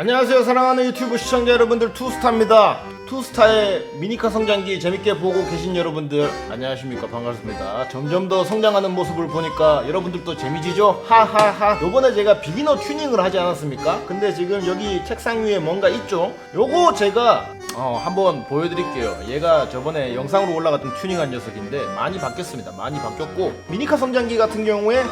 안녕하세요. 사랑하는 유튜브 시청자 여러분들 투스타입니다. 투스타의 미니카 성장기 재밌게 보고 계신 여러분들 안녕하십니까? 반갑습니다. 점점 더 성장하는 모습을 보니까 여러분들도 재미지죠? 하하하. 요번에 제가 비기너 튜닝을 하지 않았습니까? 근데 지금 여기 책상 위에 뭔가 있죠? 요거 제가 어, 한번 보여드릴게요. 얘가 저번에 영상으로 올라갔던 튜닝한 녀석인데 많이 바뀌었습니다. 많이 바뀌었고 미니카 성장기 같은 경우에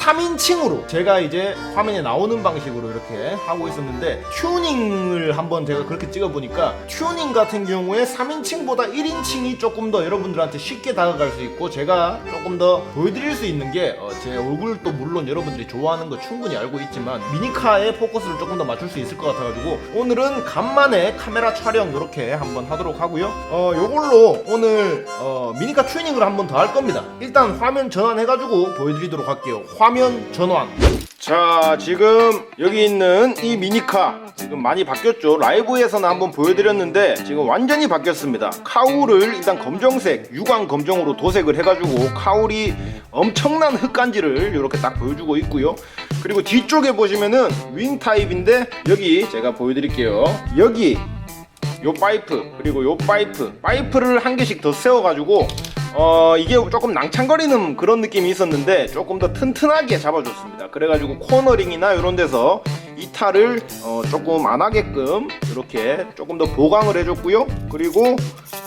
3인칭으로 제가 이제 화면에 나오는 방식으로 이렇게 하고 있었는데 튜닝을 한번 제가 그렇게 찍어보니까 튜닝 같은 경우에 3인칭보다 1인칭이 조금 더 여러분들한테 쉽게 다가갈 수 있고 제가 조금 더 보여드릴 수 있는 게 제 얼굴도 물론 여러분들이 좋아하는 거 충분히 알고 있지만 미니카의 포커스를 조금 더 맞출 수 있을 것 같아가지고 오늘은 간만에 카메라 촬영 이렇게 한번 하도록 하고요. 어 요걸로 오늘 어, 미니카 튜닝을 한번 더 할 겁니다. 일단 화면 전환해가지고 보여드리도록 할게요. 화면 전환. 자 지금 여기 있는 이 미니카 지금 많이 바뀌었죠. 라이브에서는 한번 보여드렸는데 지금 완전히 바뀌었습니다. 카울을 일단 검정색 유광 검정으로 도색을 해가지고 카울이 엄청난 흙간지를 이렇게 딱 보여주고 있고요. 그리고 뒤쪽에 보시면은 윙 타입인데 여기 제가 보여드릴게요. 여기 요 파이프 그리고 요 파이프. 파이프를 한 개씩 더 세워가지고 어 이게 조금 낭창거리는 그런 느낌이 있었는데 조금 더 튼튼하게 잡아줬습니다. 그래가지고 코너링이나 이런 데서 이탈을 어 조금 안 하게끔 이렇게 조금 더 보강을 해줬고요. 그리고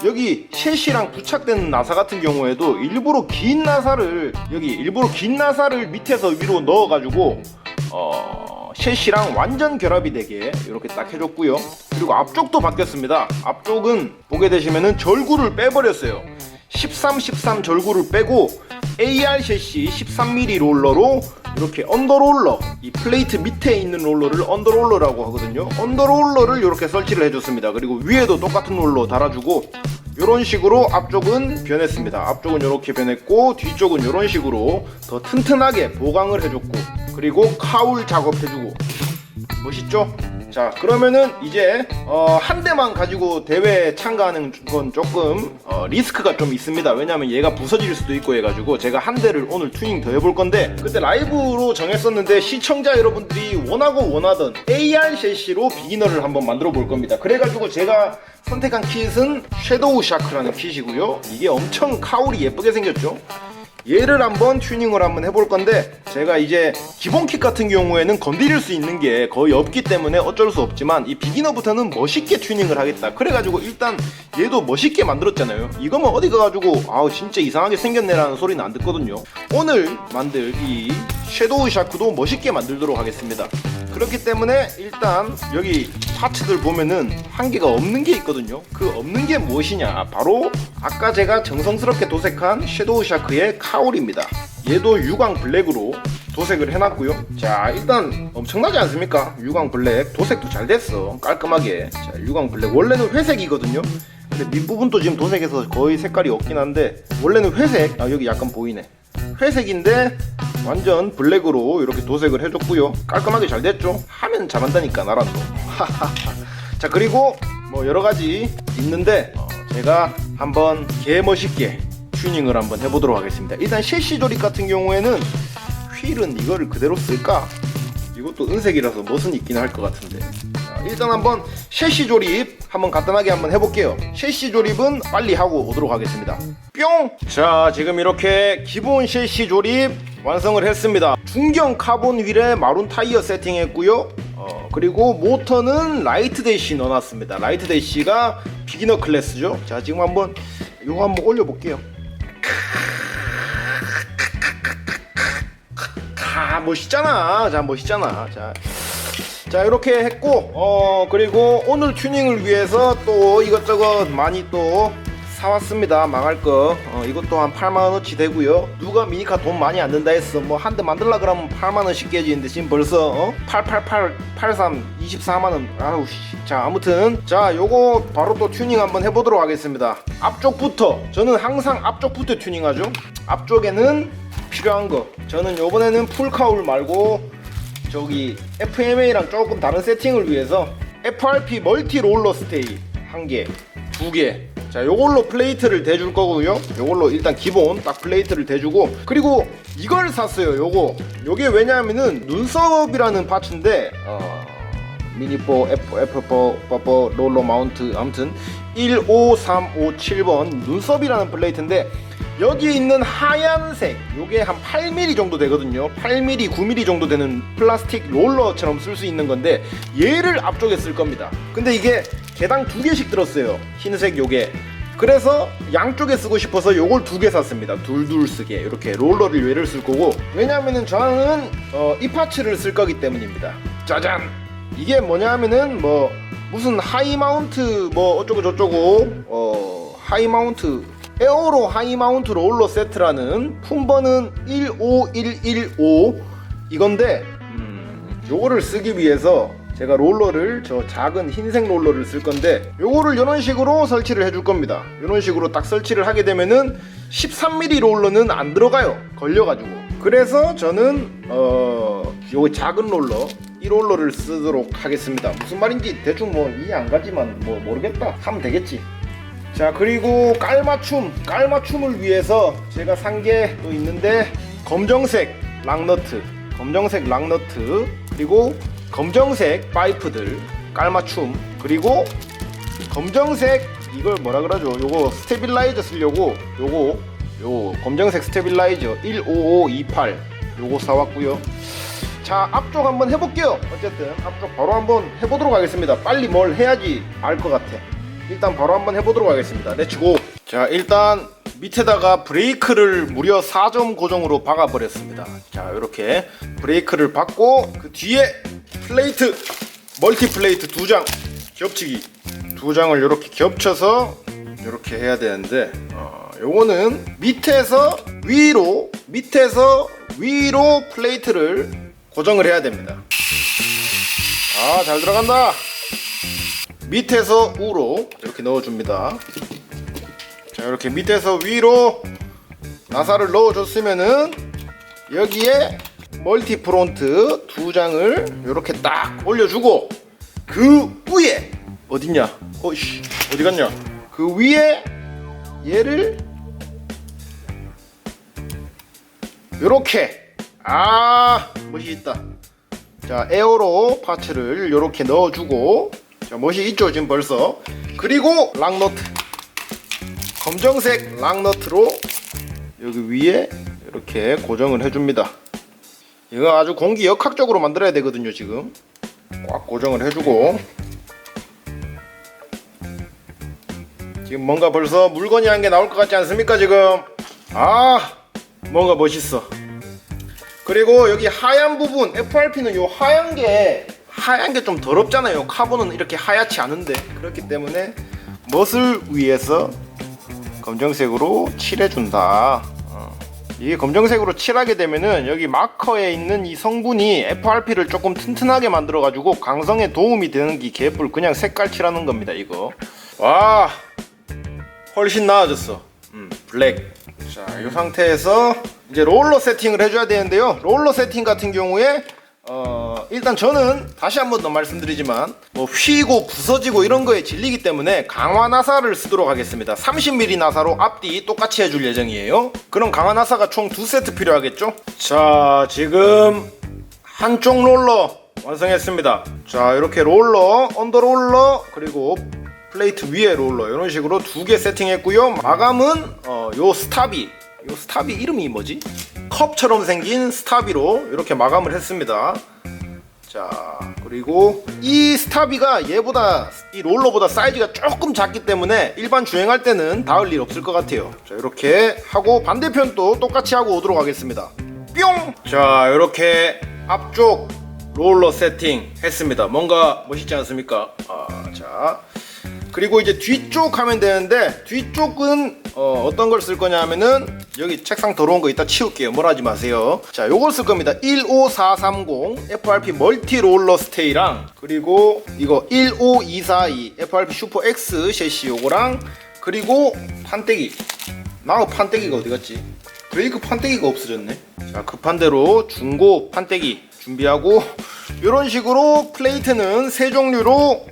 여기 셰시랑 부착된 나사 같은 경우에도 일부러 긴 나사를 여기 일부러 긴 나사를 밑에서 위로 넣어가지고 어, 셰시랑 완전 결합이 되게 이렇게 딱 해줬고요. 그리고 앞쪽도 바뀌었습니다. 앞쪽은 보게 되시면은 절구를 빼버렸어요. 13, 13 절구를 빼고 AR 셰시 13mm 롤러로 이렇게 언더롤러 이 플레이트 밑에 있는 롤러를 언더롤러라고 하거든요. 언더롤러를 이렇게 설치를 해줬습니다. 그리고 위에도 똑같은 롤러 달아주고 이런 식으로 앞쪽은 변했습니다. 앞쪽은 이렇게 변했고 뒤쪽은 이런 식으로 더 튼튼하게 보강을 해줬고 그리고 카울 작업해주고 멋있죠? 자 그러면은 이제 어, 한 대만 가지고 대회 참가하는 건 조금 어, 리스크가 좀 있습니다. 왜냐면 얘가 부서질 수도 있고 해가지고 제가 한 대를 오늘 튜닝 더 해볼 건데 그때 라이브로 정했었는데 시청자 여러분들이 원하고 원하던 AR 셰시로 비기너를 한번 만들어 볼 겁니다. 그래가지고 제가 선택한 킷은 섀도우 샤크라는 킷이고요. 이게 엄청 카울이 예쁘게 생겼죠 얘를 한번 튜닝을 한번 해볼 건데 제가 이제 기본 킷 같은 경우에는 건드릴 수 있는 게 거의 없기 때문에 어쩔 수 없지만 이 비기너부터는 멋있게 튜닝을 하겠다. 그래가지고 일단 얘도 멋있게 만들었잖아요. 이거면 어디 가가지고 아우 진짜 이상하게 생겼네라는 소리는 안 듣거든요. 오늘 만들 이 섀도우 샤크도 멋있게 만들도록 하겠습니다 그렇기 때문에 일단 여기 파츠들 보면은 한 개가 없는 게 있거든요. 그 없는 게 무엇이냐? 바로 아까 제가 정성스럽게 도색한 섀도우 샤크의 카울입니다. 얘도 유광 블랙으로 도색을 해놨고요. 자 일단 엄청나지 않습니까? 유광 블랙 도색도 잘 됐어. 깔끔하게. 자 유광 블랙 원래는 회색이거든요. 근데 밑부분도 지금 도색해서 거의 색깔이 없긴 한데 원래는 회색. 아 여기 약간 보이네. 회색인데 완전 블랙으로 이렇게 도색을 해줬고요. 깔끔하게 잘 됐죠. 하면 잘한다니까 나란도. 자 그리고 뭐 여러가지 있는데 어, 제가 한번 개멋있게 튜닝을 한번 해보도록 하겠습니다. 일단 셰시 조립 같은 경우에는 휠은 이거를 그대로 쓸까? 이것도 은색이라서 멋은 있긴 할 것 같은데. 자, 일단 한번 셰시 조립 한번 간단하게 한번 해볼게요. 셰시 조립은 빨리 하고 오도록 하겠습니다. 뿅! 자 지금 이렇게 기본 셰시 조립 완성을 했습니다. 중경 카본 휠에 마룬 타이어 세팅했고요. 어, 그리고 모터는 라이트 대시 넣어놨습니다. 라이트 대시가 비기너 클래스죠. 자 지금 한번 이거 한번 올려볼게요. 아 멋있잖아. 자 멋있잖아. 자, 자 이렇게 했고 어 그리고 오늘 튜닝을 위해서 또 이것저것 많이 또 사왔습니다. 망할 거. 어, 이것도 한 8만원어치 되고요. 누가 미니카 돈 많이 안 든다 했어 뭐 한 대 만들라 그러면 8만원씩 깨지는데 지금 벌써 어? 888 83 24만원. 아우 씨. 자 아무튼 자 요거 바로 또 튜닝 한번 해보도록 하겠습니다. 앞쪽부터. 저는 항상 앞쪽부터 튜닝하죠. 앞쪽에는 필요한 거. 저는 요번에는 풀카울 말고 저기 FMA랑 조금 다른 세팅을 위해서 FRP 멀티 롤러 스테이 한 개, 두 개. 자, 요걸로 플레이트를 대줄 거고요. 요걸로 일단 기본 딱 플레이트를 대주고 그리고 이걸 샀어요. 요거. 요게 왜냐하면은 눈썹이라는 파츠인데 어, 미니포 F F4 퍼퍼 롤러 마운트 아무튼 15357번 눈썹이라는 플레이트인데 여기 있는 하얀색 요게 한 8mm 정도 되거든요. 8mm 9mm 정도 되는 플라스틱 롤러처럼 쓸 수 있는 건데 얘를 앞쪽에 쓸 겁니다. 근데 이게 개당 두 개씩 들었어요. 흰색 요게. 그래서 양쪽에 쓰고 싶어서 요걸 두 개 샀습니다. 둘둘 쓰게. 이렇게 롤러를 얘를 쓸 거고. 왜냐하면은 저는 어, 이 파츠를 쓸 거기 때문입니다. 짜잔! 이게 뭐냐 하면은 뭐 무슨 하이 마운트 뭐 어쩌고 저쩌고 어 하이 마운트 에어로 하이 마운트 롤러 세트라는 품번은 15115 이건데 음, 요거를 쓰기 위해서 제가 롤러를 저 작은 흰색 롤러를 쓸 건데 요거를 이런 식으로 설치를 해줄 겁니다. 이런 식으로 딱 설치를 하게 되면은 13mm 롤러는 안 들어가요. 걸려가지고. 그래서 저는 어 요거 작은 롤러 이 롤러를 쓰도록 하겠습니다. 무슨 말인지 대충 뭐 이해 안 가지만 뭐 모르겠다 하면 되겠지 자 그리고 깔맞춤 깔맞춤을 위해서 제가 산 게 또 있는데 검정색 락너트 검정색 락너트 그리고 검정색 파이프들 깔맞춤 그리고 검정색 이걸 뭐라 그러죠? 요거 스테빌라이저 쓰려고 요거 요 검정색 스테빌라이저 15528 요거 사왔고요. 자 앞쪽 한번 해볼게요. 어쨌든 앞쪽 바로 한번 해보도록 하겠습니다. 빨리 뭘 해야지 알 것 같아 일단 바로 한번 해보도록 하겠습니다. 렛츠고. 자 일단 밑에다가 브레이크를 무려 4점 고정으로 박아버렸습니다. 자 이렇게 브레이크를 박고 그 뒤에 플레이트 멀티 플레이트 두 장 겹치기 두 장을 이렇게 겹쳐서 이렇게 해야 되는데 어, 요거는 밑에서 위로 밑에서 위로 플레이트를 고정을 해야 됩니다. 아 잘 들어간다 밑에서 우로 이렇게 넣어줍니다. 자 이렇게 밑에서 위로 나사를 넣어줬으면은 여기에 멀티 프론트 두 장을 이렇게 딱 올려주고 그 위에 어딨냐? 어이씨 어디 갔냐? 그 위에 얘를 이렇게 아 멋있다. 자 에어로 파츠를 이렇게 넣어주고 자 멋이 있죠 지금 벌써. 그리고 락너트. 검정색 락너트로 여기 위에 이렇게 고정을 해줍니다. 이거 아주 공기 역학적으로 만들어야 되거든요 지금. 꽉 고정을 해주고. 지금 뭔가 벌써 물건이 한 개 나올 것 같지 않습니까 지금? 아 뭔가 멋있어. 그리고 여기 하얀 부분 FRP는 요 하얀 게 하얀 게 좀 더럽잖아요. 카본은 이렇게 하얗지 않은데. 그렇기 때문에 멋을 위해서 검정색으로 칠해준다. 어. 이게 검정색으로 칠하게 되면은 여기 마커에 있는 이 성분이 FRP를 조금 튼튼하게 만들어 가지고 강성에 도움이 되는 게 개뿔 그냥 색깔 칠하는 겁니다 이거. 와 훨씬 나아졌어. 음, 블랙. 자, 이 상태에서 이제 롤러 세팅을 해줘야 되는데요. 롤러 세팅 같은 경우에 어, 일단 저는 다시 한 번 더 말씀드리지만 뭐 휘고 부서지고 이런 거에 질리기 때문에 강화 나사를 쓰도록 하겠습니다. 30mm 나사로 앞뒤 똑같이 해줄 예정이에요. 그럼 강화 나사가 총 두 세트 필요하겠죠? 자, 지금 한쪽 롤러 완성했습니다. 자, 이렇게 롤러, 언더 롤러, 그리고 플레이트 위에 롤러 이런 식으로 두 개 세팅했고요. 마감은 어, 요 스타비, 요 스타비 이름이 뭐지? 컵처럼 생긴 스타비로 이렇게 마감을 했습니다. 자 그리고 이 스타비가 얘보다 이 롤러보다 사이즈가 조금 작기 때문에 일반 주행할 때는 닿을 일 없을 것 같아요. 자 이렇게 하고 반대편도 똑같이 하고 오도록 하겠습니다. 뿅! 자 이렇게 앞쪽 롤러 세팅 했습니다. 뭔가 멋있지 않습니까? 아, 자 그리고 이제 뒤쪽 하면 되는데 뒤쪽은 어, 떤 걸 쓸 거냐 하면은 여기 책상 더러운 거 이따 치울게요. 뭘 하지 마세요. 자 요걸 쓸 겁니다. 15430 FRP 멀티 롤러 스테이랑 그리고 이거 15242 FRP 슈퍼 X 셰시 요거랑 그리고 판때기. 나그 판때기가 어디 갔지? 브레이크 판때기가 없어졌네? 자 급한 대로 중고 판때기 준비하고 이런 식으로 플레이트는 세 종류로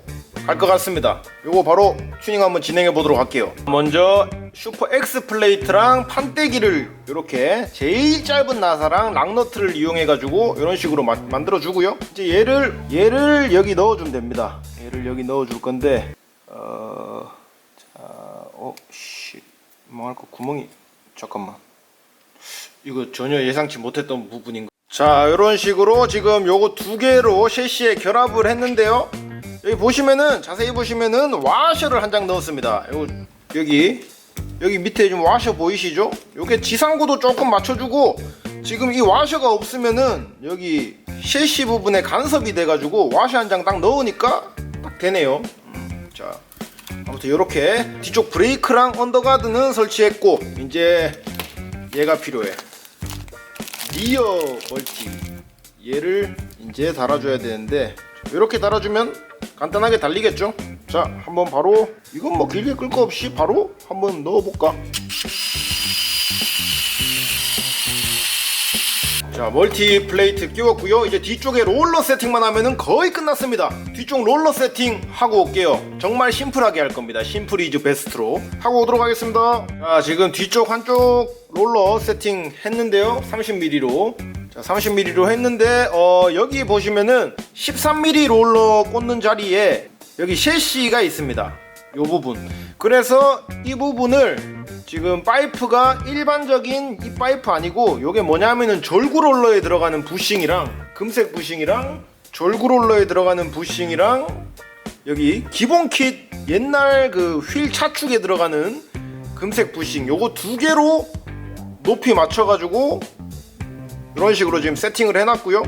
할것 같습니다. 요거 바로 튜닝 한번 진행해 보도록 할게요. 먼저 슈퍼 X 플레이트랑 판때기를 이렇게 제일 짧은 나사랑 락너트를 이용해 가지고 이런 식으로 마- 만들어 주고요. 이제 얘를 얘를 여기 넣어 주면 됩니다. 얘를 여기 넣어 줄 건데 어 자, 어, 씨, 망할 거 구멍이 잠깐만. 이거 전혀 예상치 못했던 부분인 거. 자, 이런 식으로 지금 요거 두 개로 셰시에 결합을 했는데요. 여기 보시면은 자세히 보시면은 와셔를 한 장 넣었습니다. 요 여기 여기 밑에 좀 와셔 보이시죠? 요게 지상고도 조금 맞춰주고 지금 이 와셔가 없으면은 여기 셰시 부분에 간섭이 돼가지고 와셔 한 장 딱 넣으니까 딱 되네요. 음, 자, 아무튼 이렇게 뒤쪽 브레이크랑 언더가드는 설치했고 이제 얘가 필요해. 리어 멀티 얘를 이제 달아줘야 되는데 이렇게 달아주면 간단하게 달리겠죠? 자 한번 바로 이건 뭐 길게 끌 거 없이 바로 한번 넣어볼까? 자 멀티 플레이트 끼웠고요. 이제 뒤쪽에 롤러 세팅만 하면은 거의 끝났습니다. 뒤쪽 롤러 세팅 하고 올게요. 정말 심플하게 할 겁니다. 심플 이즈 베스트로. 하고 오도록 하겠습니다. 자 지금 뒤쪽 한쪽 롤러 세팅 했는데요. 30mm로 자 30mm로 했는데 어 여기 보시면은 13mm 롤러 꽂는 자리에 여기 셰시가 있습니다. 요 부분. 그래서 이 부분을 지금 파이프가 일반적인 이 파이프 아니고 요게 뭐냐면은 절구 롤러에 들어가는 부싱이랑 금색 부싱이랑 절구 롤러에 들어가는 부싱이랑 여기 기본 킷 옛날 그 휠 차축에 들어가는 금색 부싱. 요거 두 개로 높이 맞춰가지고 이런 식으로 지금 세팅을 해놨고요.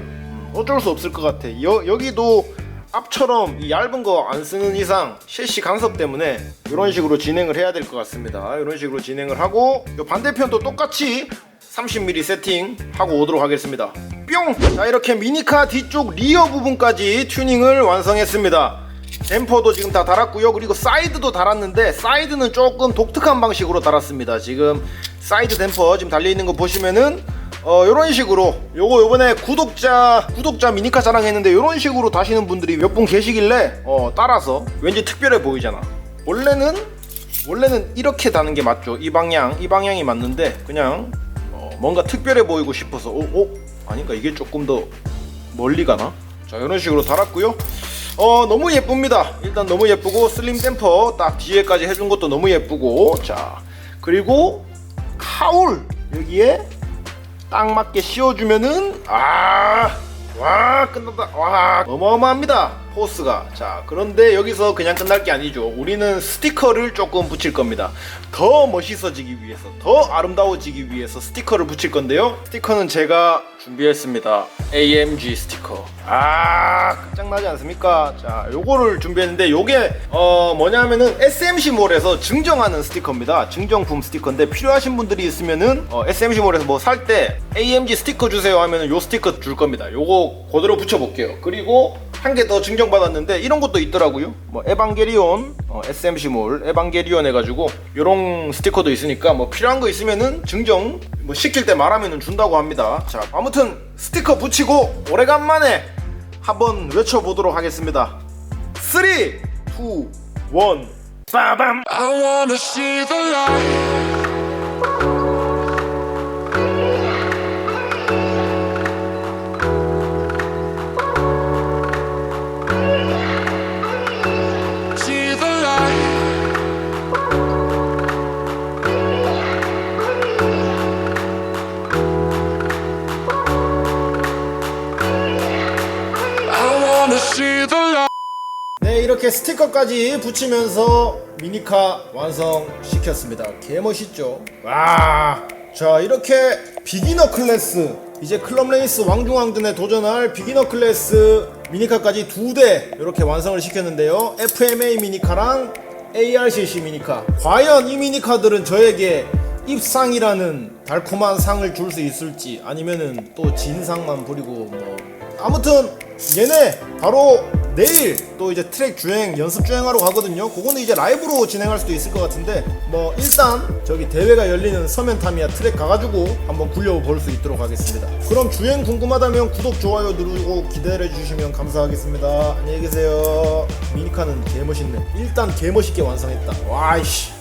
어쩔 수 없을 것 같아. 여, 여기도 앞처럼 이 얇은 거 안 쓰는 이상 셰시 간섭 때문에 이런 식으로 진행을 해야 될 것 같습니다. 이런 식으로 진행을 하고 요 반대편도 똑같이 30mm 세팅 하고 오도록 하겠습니다. 뿅! 자 이렇게 미니카 뒤쪽 리어 부분까지 튜닝을 완성했습니다. 댐퍼도 지금 다 달았고요. 그리고 사이드도 달았는데 사이드는 조금 독특한 방식으로 달았습니다. 지금 사이드 댐퍼 지금 달려있는 거 보시면은 어 요런 식으로. 요거 요번에 구독자 구독자 미니카 자랑했는데 요런 식으로 다시는 분들이 몇 분 계시길래 어 따라서 왠지 특별해 보이잖아. 원래는 원래는 이렇게 다는 게 맞죠. 이 방향 이 방향이 맞는데 그냥 어, 뭔가 특별해 보이고 싶어서 어, 어? 아닌가? 이게 조금 더 멀리 가나? 자 이런 식으로 달았고요. 어 너무 예쁩니다. 일단 너무 예쁘고 슬림 댐퍼 딱 뒤에까지 해준 것도 너무 예쁘고. 자 그리고 카울 여기에 딱 맞게 씌워주면은 아와 끝났다. 와 어마어마합니다 포스가 자 그런데 여기서 그냥 끝날 게 아니죠. 우리는 스티커를 조금 붙일 겁니다. 더 멋있어지기 위해서 더 아름다워지기 위해서 스티커를 붙일 건데요. 스티커는 제가 준비했습니다. AMG 스티커. 아 끝장나지 않습니까? 자 요거를 준비했는데 요게 어 뭐냐면은 SMC몰에서 증정하는 스티커입니다. 증정품 스티커인데 필요하신 분들이 있으면은 어, SMC몰에서 뭐 살 때 AMG 스티커 주세요 하면은 요 스티커 줄 겁니다. 요거 그대로 붙여볼게요. 그리고 한 개 더 증정받았는데 이런 것도 있더라고요. 뭐 에반게리온 어, SMC몰 에반게리온 해가지고 요런 스티커도 있으니까 뭐 필요한 거 있으면은 증정 뭐 시킬 때 말하면은 준다고 합니다. 자 아무튼 스티커 붙이고 오래간만에 한번 외쳐보도록 하겠습니다. 3 2 1 빠밤 이렇게 스티커까지 붙이면서 미니카 완성시켰습니다. 개멋있죠? 와자 이렇게 비기너 클래스 이제 클럽 레이스 왕중왕전에 도전할 비기너 클래스 미니카까지 두 대 이렇게 완성을 시켰는데요. FMA 미니카랑 ARCC 미니카. 과연 이 미니카들은 저에게 입상이라는 달콤한 상을 줄 수 있을지 아니면은 또 진상만 부리고 뭐. 아무튼 얘네 바로 내일 또 이제 트랙 주행 연습 주행하러 가거든요. 그거는 이제 라이브로 진행할 수도 있을 것 같은데 뭐 일단 저기 대회가 열리는 서면 타미야 트랙 가가지고 한번 굴려볼 수 있도록 하겠습니다. 그럼 주행 궁금하다면 구독 좋아요 누르고 기대를 해주시면 감사하겠습니다. 안녕히 계세요. 미니카는 개멋있네. 일단 개멋있게 완성했다. 와이씨.